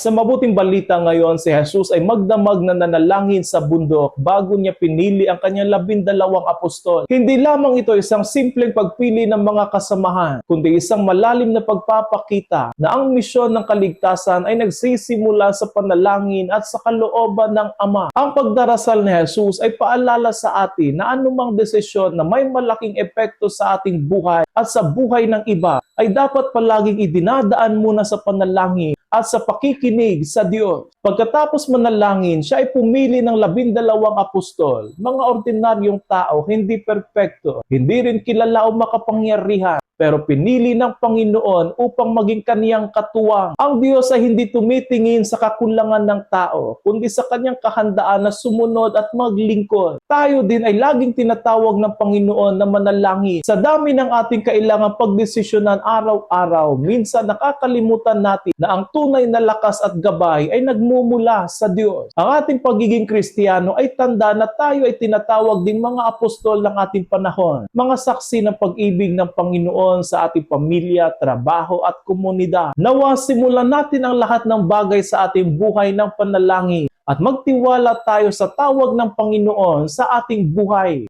Sa mabuting balita ngayon, si Jesus ay magdamag na nanalangin sa bundok bago niya pinili ang kanyang labindalawang apostol. Hindi lamang ito isang simpleng pagpili ng mga kasamahan, kundi isang malalim na pagpapakita na ang misyon ng kaligtasan ay nagsisimula sa panalangin at sa kalooban ng Ama. Ang pagdarasal ni Jesus ay paalala sa atin na anumang desisyon na may malaking epekto sa ating buhay at sa buhay ng iba ay dapat palaging idinadaan muna sa panalangin at sa pakikinig sa Diyos. Pagkatapos manalangin, siya ay pumili ng labindalawang apostol, mga ordinaryong tao, hindi perpekto, hindi rin kilala o makapangyarihan, pero pinili ng Panginoon upang maging kaniyang katuwang. Ang Diyos ay hindi tumitingin sa kakulangan ng tao, kundi sa kanyang kahandaan na sumunod at maglingkod. Tayo din ay laging tinatawag ng Panginoon na manalangin. Sa dami ng ating kailangan pagdesisyonan araw-araw, minsan nakakalimutan natin na ang tunay na lakas at gabay ay nagmumula sa Diyos. Ang ating pagiging Kristiyano ay tanda na tayo ay tinatawag ding mga apostol ng ating panahon, mga saksi ng pag-ibig ng Panginoon sa ating pamilya, trabaho at komunidad. Nawa simulan natin ang lahat ng bagay sa ating buhay ng panalangin at magtiwala tayo sa tawag ng Panginoon sa ating buhay.